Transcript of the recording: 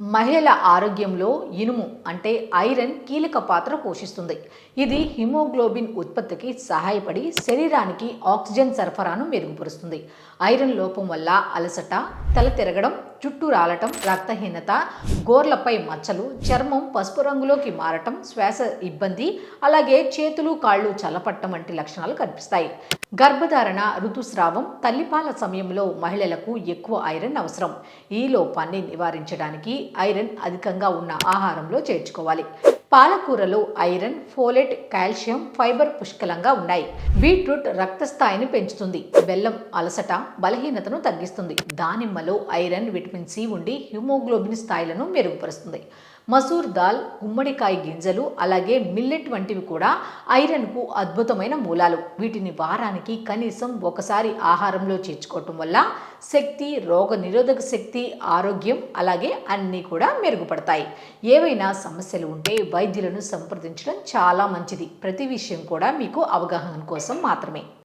మహిళల ఆరోగ్యంలో ఇనుము అంటే ఐరన్ కీలక పాత్ర పోషిస్తుంది. ఇది హిమోగ్లోబిన్ ఉత్పత్తికి సహాయపడి శరీరానికి ఆక్సిజన్ సరఫరాను మెరుగుపరుస్తుంది. ఐరన్ లోపం వల్ల అలసట తల తిరగడం జుట్టు రాలటం రక్తహీనత గోర్లపై మచ్చలు చర్మం పసుపు రంగులోకి మారటం శ్వాస ఇబ్బంది అలాగే చేతులు కాళ్ళు చల్లపట్టం వంటి లక్షణాలు కనిపిస్తాయి. గర్భధారణ ఋతుస్రావం తల్లిపాల సమయంలో మహిళలకు ఎక్కువ ఐరన్ అవసరం. ఈ లోపాన్ని నివారించడానికి ఐరన్ అధికంగా ఉన్న ఆహారంలో చేర్చుకోవాలి. పాలకూరలో ఐరన్ ఫోలెట్ కాల్షియం ఫైబర్ పుష్కలంగా ఉన్నాయి. బీట్రూట్ రక్తస్థాయిని పెంచుతుంది. బెల్లం అలసట బలహీనతను తగ్గిస్తుంది. దానిమ్మలో ఐరన్ విటమిన్ సి ఉండి హిమోగ్లోబిన్ స్థాయిలను మెరుగుపరుస్తుంది. మసూర్ దాల్ గుమ్మడికాయ గింజలు అలాగే మిల్లెట్ వంటివి కూడా ఐరన్కు అద్భుతమైన మూలాలు. వీటిని వారానికి కనీసం ఒకసారి ఆహారంలో చేర్చుకోవటం వల్ల శక్తి రోగ నిరోధక శక్తి ఆరోగ్యం అలాగే అన్నీ కూడా మెరుగుపడతాయి. ఏవైనా సమస్యలు ఉంటే వైద్యులను సంప్రదించడం చాలా మంచిది. ప్రతి విషయం కూడా మీకు అవగాహన కోసం మాత్రమే.